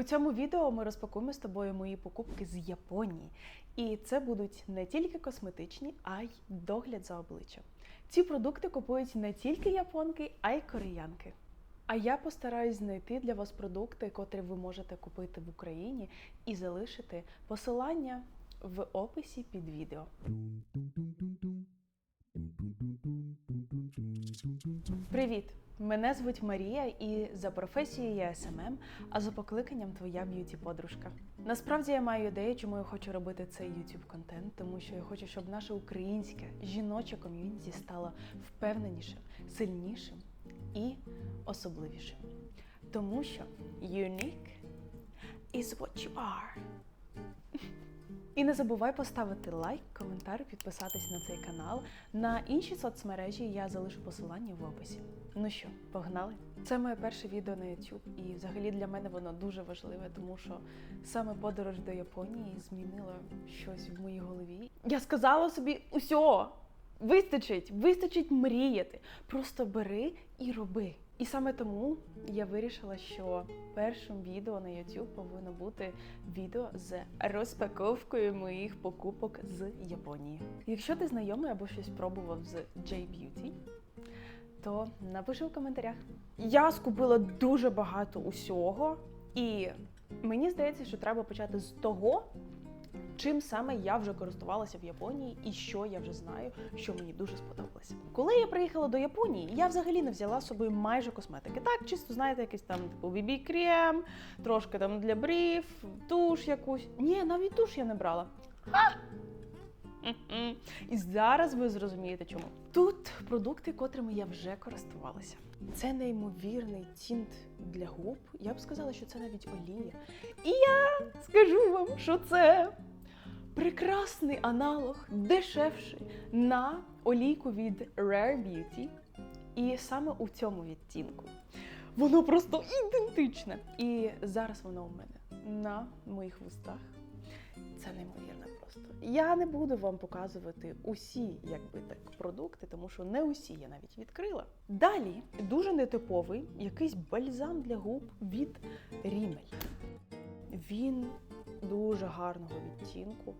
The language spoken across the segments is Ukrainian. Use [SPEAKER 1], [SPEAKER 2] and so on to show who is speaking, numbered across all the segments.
[SPEAKER 1] У цьому відео ми розпакуємо з тобою мої покупки з Японії. І це будуть не тільки косметичні, а й догляд за обличчям. Ці продукти купують не тільки японки, а й кореянки. А я постараюсь знайти для вас продукти, котрі ви можете купити в Україні, і залишити посилання в описі під відео. Привіт! Мене звуть Марія, і за професією я СММ, а за покликанням твоя б'юті подружка. Насправді я маю ідею, чому я хочу робити цей YouTube контент, тому що я хочу, щоб наше українське жіноче ком'юніті стало впевненішим, сильнішим і особливішим. Тому що unique is what you are. І не забувай поставити лайк, коментар, підписатись на цей канал. На інші соцмережі я залишу посилання в описі. Ну що, погнали? Це моє перше відео на YouTube, і взагалі для мене воно дуже важливе, тому що саме подорож до Японії змінила щось в моїй голові. Я сказала собі: усьо! Вистачить, вистачить мріяти. Просто бери і роби. І саме тому я вирішила, що першим відео на YouTube повинно бути відео з розпаковкою моїх покупок з Японії. Якщо ти знайомий або щось пробував з J-Beauty, то напиши в коментарях. Я скупила дуже багато усього, і мені здається, що треба почати з того, чим саме я вже користувалася в Японії і що я вже знаю, що мені дуже сподобалося. Коли я приїхала до Японії, я взагалі не взяла з собою майже косметики. Так, чисто знаєте, якийсь там типу BB крем, трошки там для брів, туш якусь. Ні, навіть туш я не брала. І зараз ви зрозумієте, чому. Тут продукти, котрими я вже користувалася. Це неймовірний тінт для губ. Я б сказала, що це навіть олія. І я скажу вам, що це прекрасний аналог, дешевший на олійку від Rare Beauty. І саме у цьому відтінку. Воно просто ідентичне. І зараз воно у мене на моїх вустах. Це неймовірно просто. Я не буду вам показувати усі, якби так, продукти, тому що не усі я навіть відкрила. Далі дуже нетиповий якийсь бальзам для губ від Rimmel. Він дуже гарного відтінку,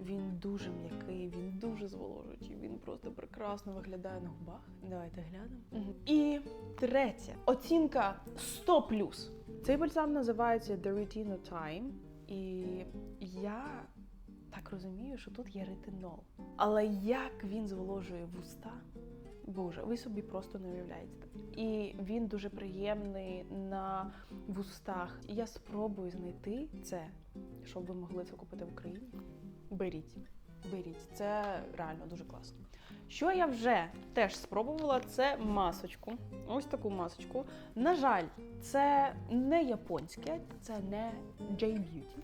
[SPEAKER 1] він дуже м'який, він дуже зволожуючий, він просто прекрасно виглядає на губах. Давайте глянемо. І третє оцінка 100 Цей бальзам називається The Retinol Time. І я так розумію, що тут є ретинол. Але як він зволожує вуста, Боже, ви собі просто не уявляєте. І він дуже приємний на вустах. І я спробую знайти це, щоб ви могли це купити в Україні. Беріть, беріть, це реально дуже класно. Що я вже теж спробувала, це масочку. Ось таку масочку. На жаль, це не японське, це не J-Beauty.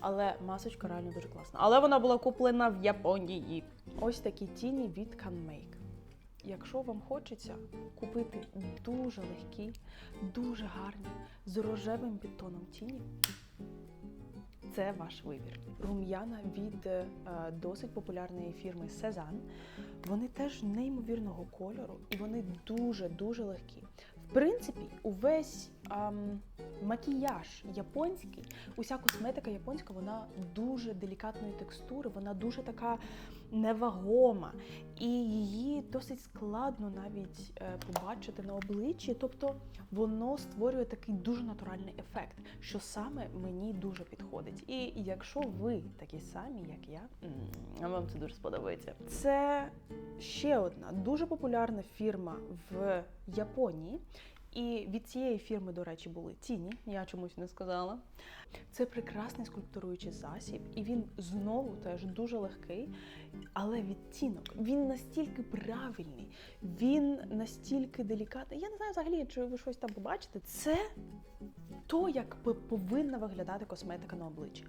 [SPEAKER 1] Але масочка реально дуже класна. Але вона була куплена в Японії. Ось такі тіні від CanMake. Якщо вам хочеться купити дуже легкі, дуже гарні, з рожевим підтоном тіні, це ваш вибір. Рум'яна від е, досить популярної фірми Сезан. Вони теж неймовірного кольору і вони дуже-дуже легкі. В принципі, увесь ем, макіяж японський, уся косметика японська, вона дуже делікатної текстури, вона дуже така невагома, і її досить складно навіть е, побачити на обличчі. Тобто воно створює такий дуже натуральний ефект, що саме мені дуже підходить. І якщо ви такі самі, як я, вам це дуже сподобається. Це ще одна дуже популярна фірма в Японії. І від цієї фірми, до речі, були тіні, я чомусь не сказала. Це прекрасний скульптуруючий засіб, і він знову теж дуже легкий, але відтінок він настільки правильний, він настільки делікатний. Я не знаю взагалі, чи ви щось там побачите. Це то, як повинна виглядати косметика на обличчі.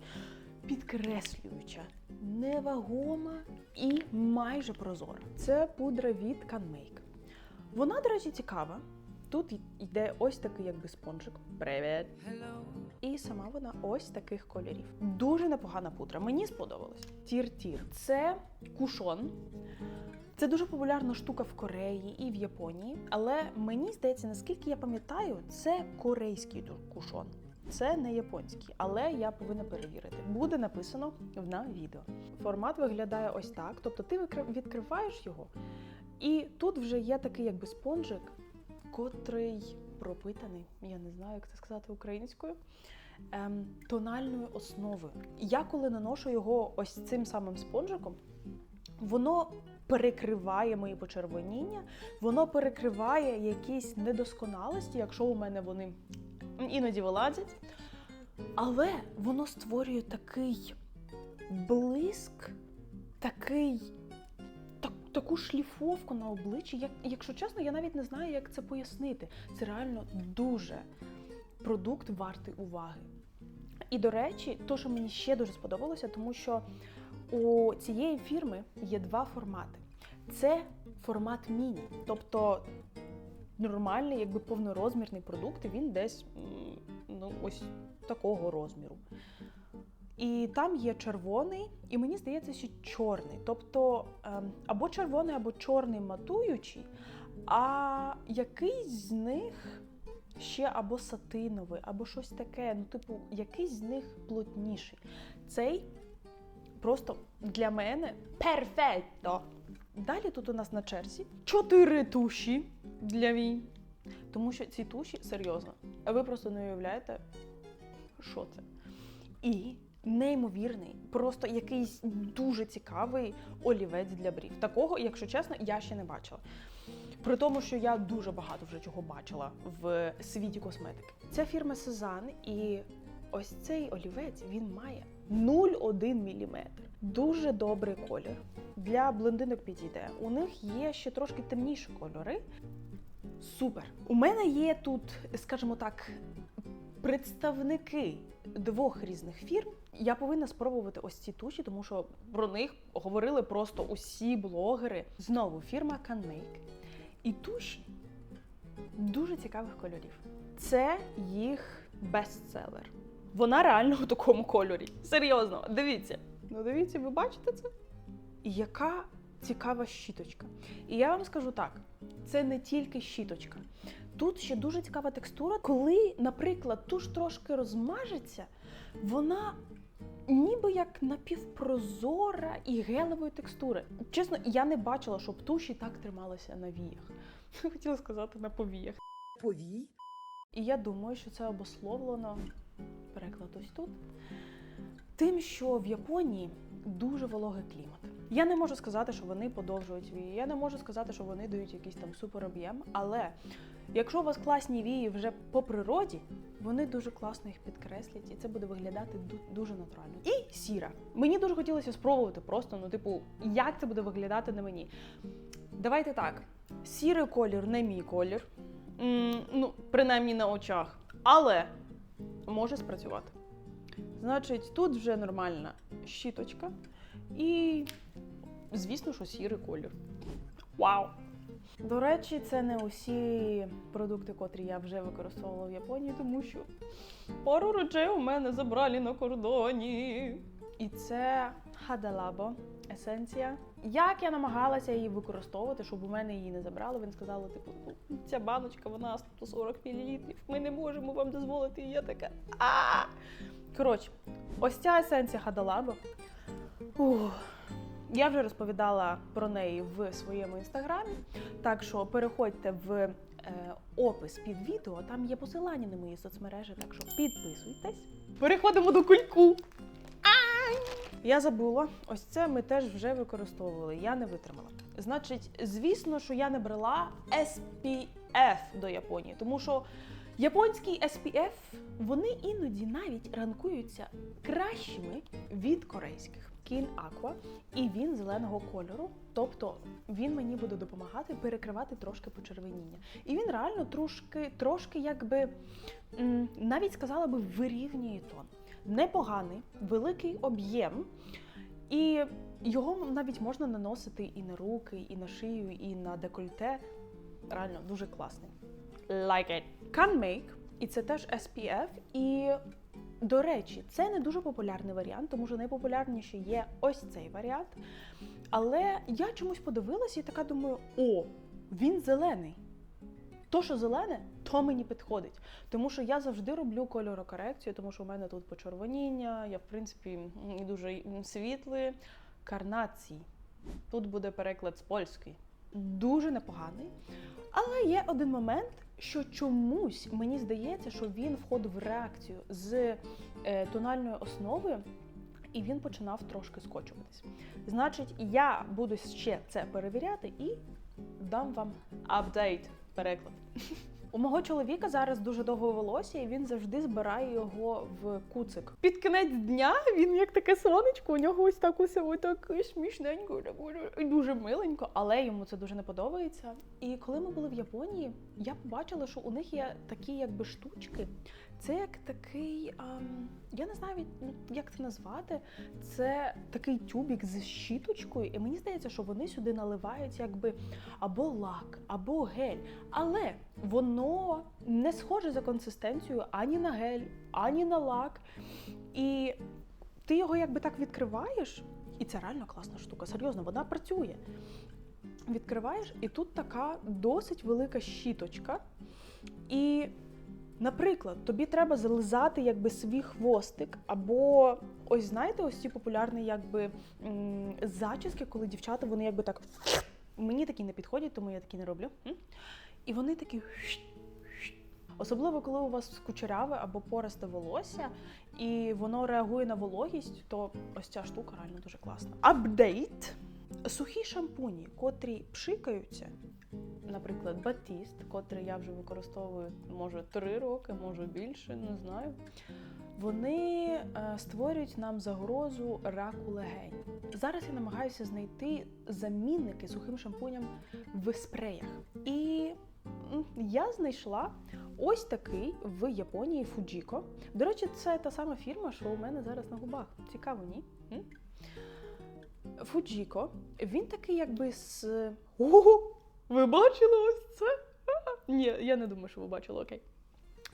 [SPEAKER 1] Підкреслююча, невагома і майже прозора. Це пудра від CanMake. Вона, до речі, цікава. Тут йде ось такий якби спонжик. Привіт! І сама вона ось таких кольорів. Дуже непогана пудра. Мені сподобалось. Тір-тір. Це кушон. Це дуже популярна штука в Кореї і в Японії. Але мені здається, наскільки я пам'ятаю, це корейський кушон. це не японський, але я повинна перевірити. Буде написано на відео. Формат виглядає ось так. Тобто ти відкриваєш його, і тут вже є такий якби спонжик, котрий пропитаний, я не знаю, як це сказати українською. Ем, тональною основою. Я коли наношу його ось цим самим спонжиком, воно перекриває мої почервоніння, воно перекриває якісь недосконалості, якщо у мене вони іноді вилазять. Але воно створює такий блиск, такий, так, таку шліфовку на обличчі. Як, якщо чесно, я навіть не знаю, як це пояснити. Це реально дуже продукт вартий уваги. І до речі, то, що мені ще дуже сподобалося, тому що у цієї фірми є два формати. Це формат міні, тобто нормальний, якби повнорозмірний продукт, він десь ну, ось такого розміру. І там є червоний, і мені здається, що чорний. Тобто ем, або червоний, або чорний матуючий, а якийсь з них ще або сатиновий, або щось таке. Ну, типу, якийсь з них плотніший. Цей просто для мене перфетто. Далі тут у нас на черзі чотири туші для вій. Тому що ці туші серйозно. А Ви просто не уявляєте, що це. І неймовірний, просто якийсь дуже цікавий олівець для брів. Такого, якщо чесно, я ще не бачила. При тому, що я дуже багато вже чого бачила в світі косметики. Це фірма Сезан, і ось цей олівець він має 0,1 мм. Дуже добрий колір. Для блондинок підійде. У них є ще трошки темніші кольори. Супер! У мене є тут, скажімо так, представники двох різних фірм. Я повинна спробувати ось ці туші, тому що про них говорили просто усі блогери. Знову фірма CanMake. І туші дуже цікавих кольорів. Це їх бестселер. Вона реально у такому кольорі. Серйозно, дивіться. Ну дивіться, ви бачите це? Яка цікава щіточка. І я вам скажу так: це не тільки щіточка. Тут ще дуже цікава текстура. Коли, наприклад, туш трошки розмажеться, вона ніби як напівпрозора і гелевої текстури. Чесно, я не бачила, щоб туші так трималися на віях. Хотіла сказати на повіях.
[SPEAKER 2] повій.
[SPEAKER 1] І я думаю, що це обусловлено переклад ось тут. Тим, що в Японії дуже вологий клімат. Я не можу сказати, що вони подовжують вії. Я не можу сказати, що вони дають якийсь там супероб'єм. Але якщо у вас класні вії вже по природі, вони дуже класно їх підкреслять, і це буде виглядати дуже натурально. І сіра. Мені дуже хотілося спробувати просто, ну, типу, як це буде виглядати на мені. Давайте так: сірий колір не мій колір. Ну, принаймні на очах. Але може спрацювати. Значить, тут вже нормальна щіточка. І, звісно, що сірий колір. Вау! До речі, це не усі продукти, котрі я вже використовувала в Японії, тому що пару речей у мене забрали на кордоні. І це Хадалабо есенція. Як я намагалася її використовувати, щоб у мене її не забрали, він сказали, типу, «Ну, ця баночка, вона 140 мл, ми не можемо вам дозволити. І я така. а Коротше, ось ця есенція Хадалабо. Ух. Я вже розповідала про неї в своєму інстаграмі. Так що переходьте в е, опис під відео, там є посилання на мої соцмережі, так що підписуйтесь. Переходимо до кульку. Я забула, ось це ми теж вже використовували. Я не витримала. Значить, звісно, що я не брала SPF до Японії, тому що японський SPF, вони іноді навіть ранкуються кращими від корейських. Kin Aqua, і він зеленого кольору, тобто він мені буде допомагати перекривати трошки почервоніння. І він реально трошки, трошки якби навіть сказала би вирівнює тон. Непоганий, великий об'єм, і його навіть можна наносити і на руки, і на шию, і на декольте. Реально дуже класний. Like it. Can Make, і це теж SPF, і до речі, це не дуже популярний варіант, тому що найпопулярніше є ось цей варіант. Але я чомусь подивилася і така думаю: о, він зелений. То, що зелене, то мені підходить. Тому що я завжди роблю кольорокорекцію, тому що у мене тут почервоніння, я в принципі дуже світлий. Карнації. Тут буде переклад з польської. Дуже непоганий. Але є один момент, що чомусь мені здається, що він входив в реакцію з е, тональною основою, і він починав трошки скочуватись. Значить, я буду ще це перевіряти і дам вам апдейт переклад. У мого чоловіка зараз дуже довго волосся, і він завжди збирає його в куцик. Під кінець дня він як таке сонечко, у нього ось так усе отак смішненько, дуже миленько, але йому це дуже не подобається. І коли ми були в Японії, я побачила, що у них є такі якби штучки. Це як такий, ам, я не знаю, ну, як це назвати. Це такий тюбік з щіточкою, і мені здається, що вони сюди наливають якби або лак, або гель. Але воно не схоже за консистенцією ані на гель, ані на лак. І ти його якби так відкриваєш, і це реально класна штука. Серйозно, вона працює. Відкриваєш, і тут така досить велика щіточка. І, наприклад, тобі треба зализати якби свій хвостик, або ось знаєте, ось ці популярні якби зачіски, коли дівчата вони якби так. Мені такі не підходять, тому я такі не роблю. І вони такі. Особливо, коли у вас кучеряве або поросте волосся, і воно реагує на вологість, то ось ця штука реально дуже класна. Апдейт. Сухі шампуні, котрі пшикаються, наприклад, батіст, котрий я вже використовую, може, три роки, може більше, не знаю. Вони е, створюють нам загрозу раку легень. Зараз я намагаюся знайти замінники сухим шампуням в спреях. І я знайшла ось такий в Японії Fujiko. До речі, це та сама фірма, що у мене зараз на губах. Цікаво, ні? Fujiko, він такий якби з. Ого! Ви бачили ось це? Ні, я не думаю, що ви бачили, окей.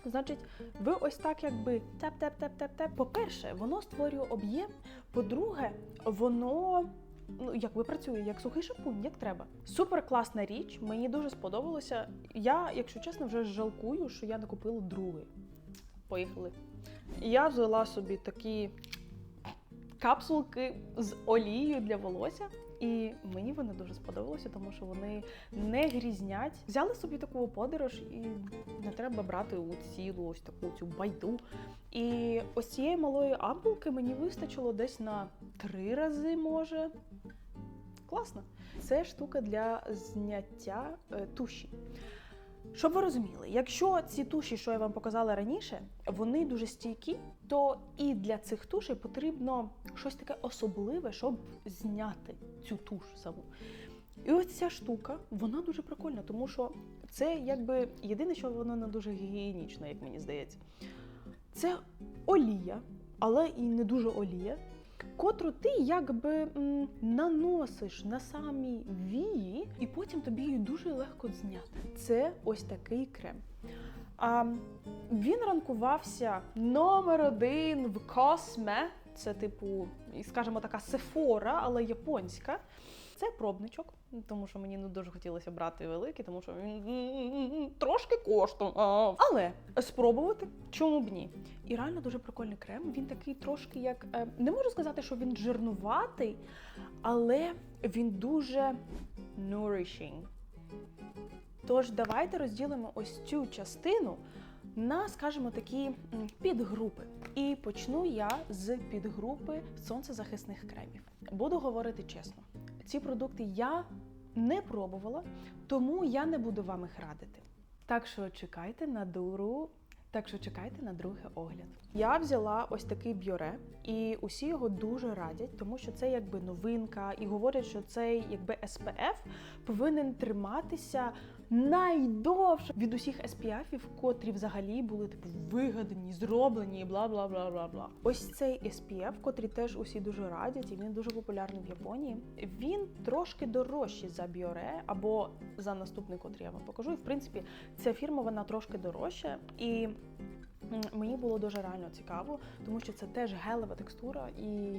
[SPEAKER 1] Значить, ви ось так якби теп-теп-теп-теп-теп. По-перше, воно створює об'єм. По-друге, воно ну, якби працює як сухий шампунь, як треба. Супер класна річ, мені дуже сподобалося. Я, якщо чесно, вже жалкую, що я не купила другий. Поїхали. Я взяла собі такі капсулки з олією для волосся. І мені вони дуже сподобалися, тому що вони не грізнять. Взяли собі таку подорож, і не треба брати у цілу ось таку цю байду. І ось цієї малої ампулки мені вистачило десь на три рази, може. Класно. Це штука для зняття е, туші. Щоб ви розуміли, якщо ці туші, що я вам показала раніше, вони дуже стійкі, то і для цих тушей потрібно щось таке особливе, щоб зняти цю туш саму. І ось ця штука, вона дуже прикольна, тому що це якби єдине, що воно не дуже гігієнічне, як мені здається. Це олія, але і не дуже олія, котру ти якби наносиш на самі вії, і потім тобі її дуже легко зняти. Це ось такий крем. А, він ранкувався номер один в Косме. Це, типу, скажімо, така сефора, але японська. Це пробничок, тому що мені не дуже хотілося брати великий, тому що він трошки коштував. Але спробувати чому б ні? І реально дуже прикольний крем. Він такий трошки як е, не можу сказати, що він жирнуватий, але він дуже nourishing. Тож давайте розділимо ось цю частину на, скажімо, такі підгрупи. І почну я з підгрупи сонцезахисних кремів. Буду говорити чесно, ці продукти я не пробувала, тому я не буду вам їх радити. Так що чекайте на дуру. Так що чекайте на другий огляд. Я взяла ось такий бюре, і усі його дуже радять, тому що це якби новинка, і говорять, що цей якби SPF повинен триматися найдовше від усіх SPF, котрі взагалі були типу вигадані, зроблені, бла бла бла бла бла. Ось цей SPF, котрий теж усі дуже радять, і він дуже популярний в Японії. Він трошки дорожчий за Біоре або за наступний, котрий я вам покажу. І в принципі, ця фірма вона трошки дорожча і. Мені було дуже реально цікаво, тому що це теж гелева текстура, і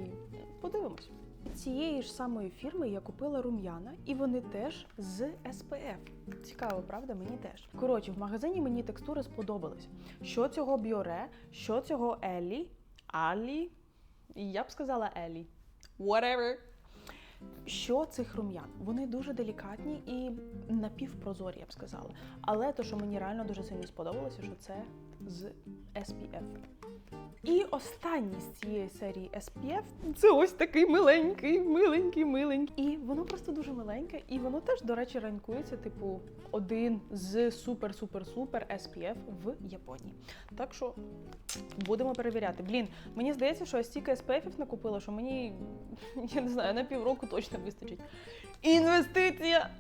[SPEAKER 1] подивимось. Цієї ж самої фірми я купила рум'яна, і вони теж з SPF. Цікаво, правда? Мені теж. Коротше, в магазині мені текстури сподобались. Що цього Біоре, що цього Елі, Алі. Я б сказала Елі. Whatever. Що цих рум'ян? Вони дуже делікатні і напівпрозорі, я б сказала. Але то, що мені реально дуже сильно сподобалося, що це з SPF. І останній з цієї серії SPF це ось такий миленький, миленький, миленький. І воно просто дуже миленьке, і воно теж, до речі, ранкується, типу, один з супер-супер-супер SPF в Японії. Так що будемо перевіряти. Блін, мені здається, що я стільки SPF накупила, що мені, я не знаю, на півроку точно вистачить. Інвестиція!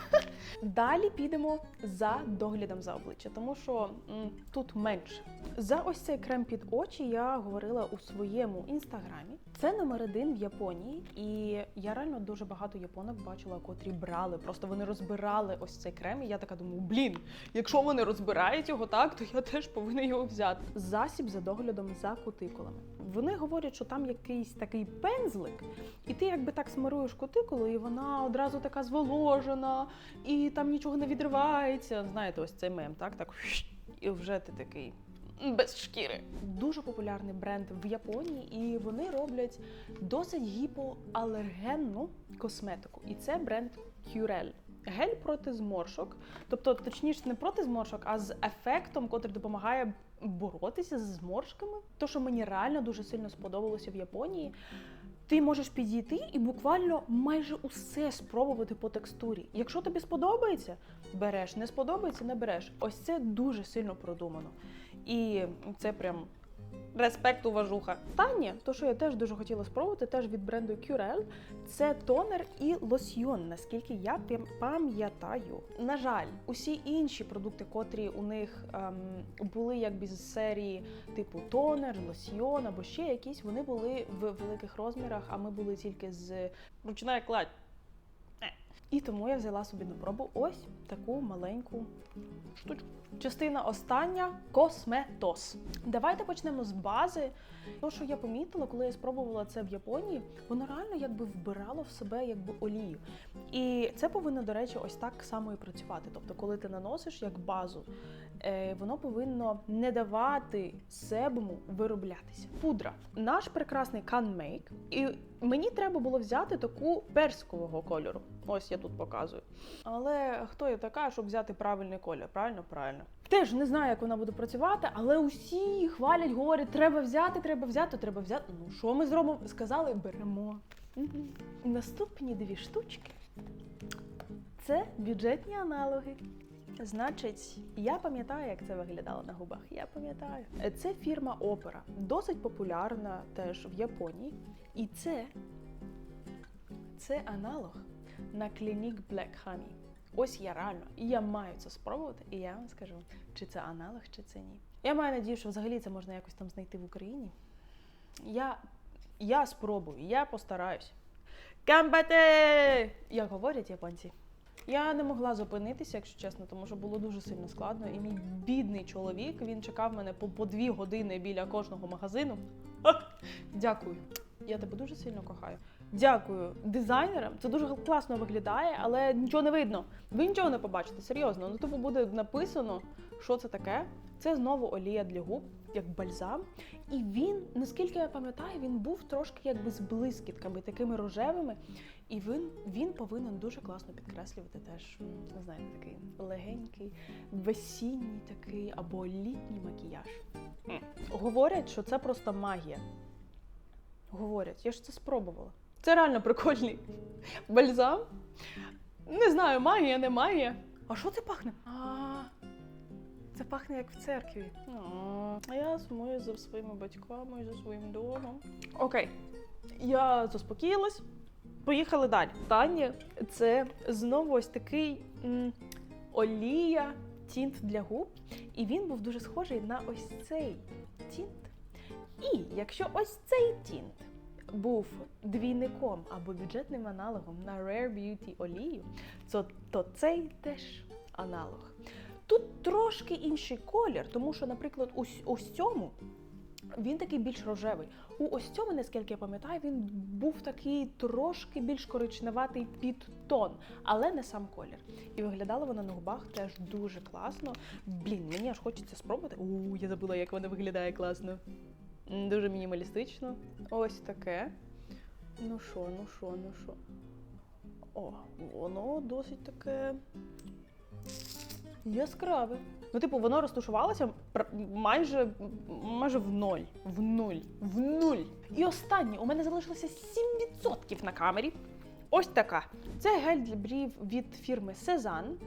[SPEAKER 1] Далі підемо за доглядом за обличчя, тому що м, тут менше. За ось цей крем під очі я говорила у своєму інстаграмі. Це номер один в Японії, і я реально дуже багато японок бачила, котрі брали. Просто вони розбирали ось цей крем. І я така думаю, блін, якщо вони розбирають його так, то я теж повинна його взяти. Засіб за доглядом за кутикулами. Вони говорять, що там якийсь такий пензлик, і ти якби так смируєш кутикулу, і вона одразу така зволожена, і там нічого не відривається. Знаєте, ось цей мем, так? Так і вже ти такий. Без шкіри. Дуже популярний бренд в Японії, і вони роблять досить гіпоалергенну косметику. І це бренд Curel. Гель проти зморшок, тобто, точніше, не проти зморшок, а з ефектом, котрий допомагає боротися з зморшками. То, що мені реально дуже сильно сподобалося в Японії. Ти можеш підійти і буквально майже усе спробувати по текстурі. Якщо тобі сподобається, береш, не сподобається, не береш. Ось це дуже сильно продумано. І це прям респект уважуха. Останнє, то що я теж дуже хотіла спробувати, теж від бренду Curel, це тонер і лосьйон, наскільки я пам- пам'ятаю. На жаль, усі інші продукти, котрі у них ем, були якби з серії типу тонер, лосьйон або ще якісь, вони були в великих розмірах, а ми були тільки з ручна кладь. І тому я взяла собі на пробу ось таку маленьку штучку. Частина остання косметос. Давайте почнемо з бази. То, що я помітила, коли я спробувала це в Японії, воно реально якби вбирало в себе якби олію. І це повинно, до речі, ось так само і працювати. Тобто, коли ти наносиш як базу, е, воно повинно не давати себуму вироблятися. Пудра. Наш прекрасний CanMake. І мені треба було взяти таку персикового кольору. Ось я тут показую. Але хто я така, щоб взяти правильний колір? Правильно, правильно. Теж не знаю, як вона буде працювати, але усі хвалять, говорять, треба взяти, треба взяти, треба взяти. Ну що ми зробимо? Сказали, беремо. Мгм. Наступні дві штучки це бюджетні аналоги. Значить, я пам'ятаю, як це виглядало на губах. Я пам'ятаю. Це фірма Опера, досить популярна теж в Японії. І це, це аналог на Clinique Black Honey. Ось я реально, і я маю це спробувати, і я вам скажу, чи це аналог, чи це ні. Я маю надію, що взагалі це можна якось там знайти в Україні. Я, я спробую, я постараюсь. Камбате! Як говорять японці. Я не могла зупинитися, якщо чесно, тому що було дуже сильно складно. І мій бідний чоловік він чекав мене по, по дві години біля кожного магазину. Дякую. Я тебе дуже сильно кохаю. Дякую дизайнерам. Це дуже класно виглядає, але нічого не видно. Ви нічого не побачите, серйозно. Ну, типу буде написано, що це таке. Це знову олія для губ, як бальзам. І він, наскільки я пам'ятаю, він був трошки якби з блискітками, такими рожевими. І він, він повинен дуже класно підкреслювати теж, не знаю, такий легенький, весінній такий або літній макіяж. Говорять, що це просто магія. Говорять, я ж це спробувала. Це реально прикольний бальзам. Не знаю, магія, не магія. А що це пахне? А, це пахне як в церкві. А я сумую за своїми батьками і за своїм домом. Окей, я заспокоїлась. Поїхали далі. Останнє це знову ось такий м, олія тінт для губ. І він був дуже схожий на ось цей тінт. І якщо ось цей тінт був двійником або бюджетним аналогом на Rare Beauty олію, то, цей теж аналог. Тут трошки інший колір, тому що, наприклад, ось, ось цьому Він такий більш рожевий. У ось цьому, наскільки я пам'ятаю, він був такий трошки більш коричневатий підтон, але не сам колір. І виглядало воно на губах теж дуже класно. Блін, мені аж хочеться спробувати. У, я забула, як воно виглядає класно. Дуже мінімалістично. Ось таке. Ну що, ну що, ну що. О, воно досить таке яскраве. Ну, типу, воно розташувалося майже, майже в ноль. В нуль. В нуль. І останнє, у мене залишилося 7% на камері. Ось така. Це гель для брів від фірми Сезан.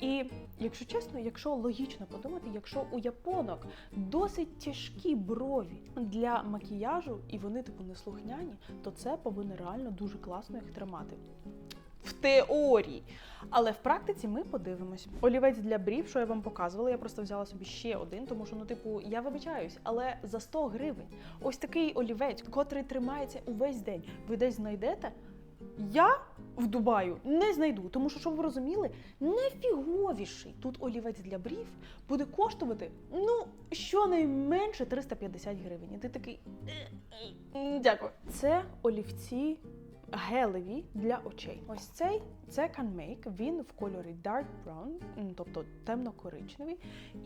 [SPEAKER 1] І якщо чесно, якщо логічно подумати, якщо у японок досить тяжкі брові для макіяжу, і вони типу неслухняні, то це повинно реально дуже класно їх тримати. В теорії. Але в практиці ми подивимось. Олівець для брів, що я вам показувала, я просто взяла собі ще один, тому що, ну, типу, я вибачаюсь, але за 100 гривень ось такий олівець, котрий тримається увесь день, ви десь знайдете. Я в Дубаю не знайду, тому що, щоб ви розуміли, найфіговіший тут олівець для брів буде коштувати ну щонайменше 350 гривень. І ти такий дякую. Це олівці гелеві для очей. Ось цей це CanMake, він в кольорі Dark Brown, тобто темно-коричневий.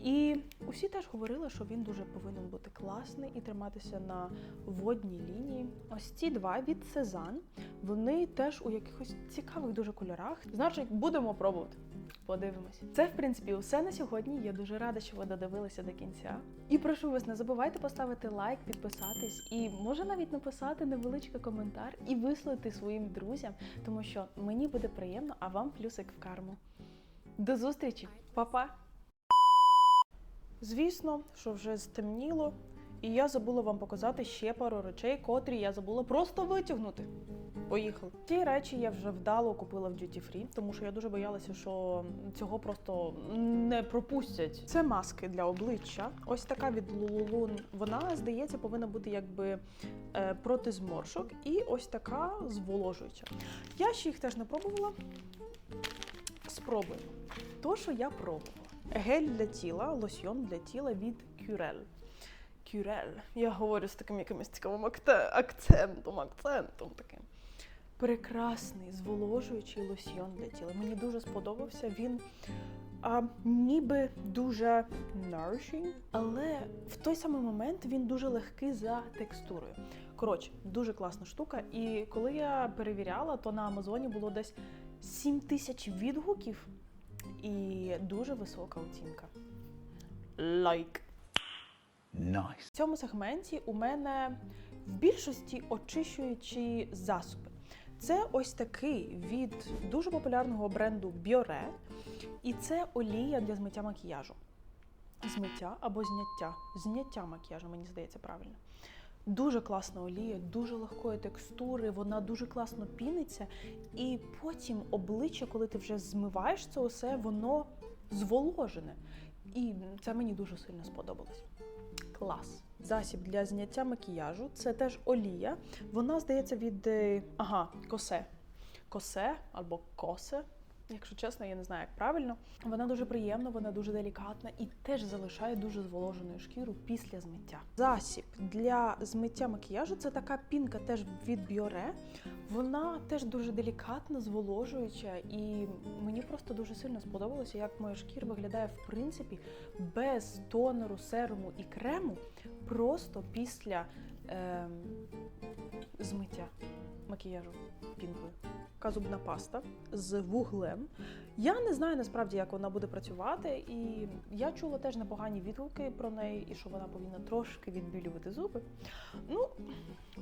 [SPEAKER 1] І усі теж говорили, що він дуже повинен бути класний і триматися на водній лінії. Ось ці два від Cezanne, вони теж у якихось цікавих дуже кольорах. Значить, будемо пробувати. Подивимось. Це, в принципі, усе на сьогодні. Я дуже рада, що ви додивилися до кінця. І прошу вас, не забувайте поставити лайк, підписатись і може навіть написати невеличкий коментар і вислати своїм друзям, тому що мені буде приємно, а вам плюсик в карму. До зустрічі, Па-па! Звісно, що вже стемніло, і я забула вам показати ще пару речей, котрі я забула просто витягнути. Поїхали. Ті речі я вже вдало купила в Duty Free, тому що я дуже боялася, що цього просто не пропустять. Це маски для обличчя. Ось така від Lululun. Вона, здається, повинна бути якби е, проти зморшок. І ось така зволожуюча. Я ще їх теж не пробувала. Спробуємо. То, що я пробувала. Гель для тіла, лосьйон для тіла від Curel. Curel. Я говорю з таким якимось цікавим акцентом, акцентом таким. Прекрасний зволожуючий лосьйон для тіла. Мені дуже сподобався. Він а, ніби дуже nourishing, але в той самий момент він дуже легкий за текстурою. Коротше, дуже класна штука. І коли я перевіряла, то на Амазоні було десь 7 тисяч відгуків і дуже висока оцінка. Лайк.
[SPEAKER 2] Nice.
[SPEAKER 1] В цьому сегменті у мене в більшості очищуючі засоби. Це ось такий від дуже популярного бренду Biore, і це олія для змиття макіяжу. Змиття або зняття. Зняття макіяжу, мені здається, правильно. Дуже класна олія, дуже легкої текстури, вона дуже класно піниться. І потім обличчя, коли ти вже змиваєш це усе, воно зволожене. І це мені дуже сильно сподобалось. Клас. Засіб для зняття макіяжу. Це теж олія. Вона здається від е, ага, косе. Косе або косе. Якщо чесно, я не знаю, як правильно. Вона дуже приємна, вона дуже делікатна і теж залишає дуже зволожену шкіру після змиття. Засіб для змиття макіяжу це така пінка теж від Біоре. Вона теж дуже делікатна, зволожуюча, і мені просто дуже сильно сподобалося, як моя шкіра виглядає в принципі без тонеру, серуму і крему, просто після ем, змиття макіяжу пінкою. Зубна паста з вуглем. Я не знаю насправді, як вона буде працювати, і я чула теж непогані відгуки про неї, і що вона повинна трошки відбілювати зуби. Ну,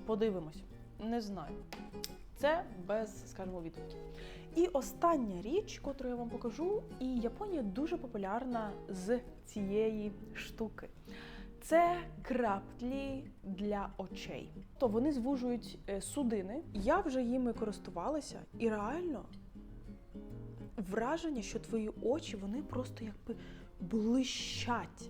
[SPEAKER 1] подивимось, не знаю. Це без, скажімо, відгуків. І остання річ, котру я вам покажу, і Японія дуже популярна з цієї штуки. Це краплі для очей. То вони звужують е, судини. Я вже їми користувалася, і реально враження, що твої очі вони просто якби блищать.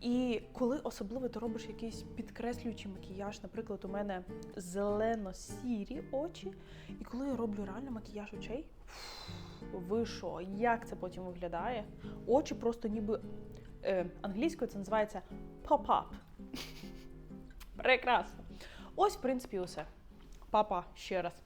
[SPEAKER 1] І коли особливо ти робиш якийсь підкреслюючий макіяж, наприклад, у мене зелено-сірі очі, і коли я роблю реально макіяж очей, ви що, як це потім виглядає? Очі просто ніби англійською це називається pop-up. Прекрасно. Ось, в принципі, усе. Папа ще раз.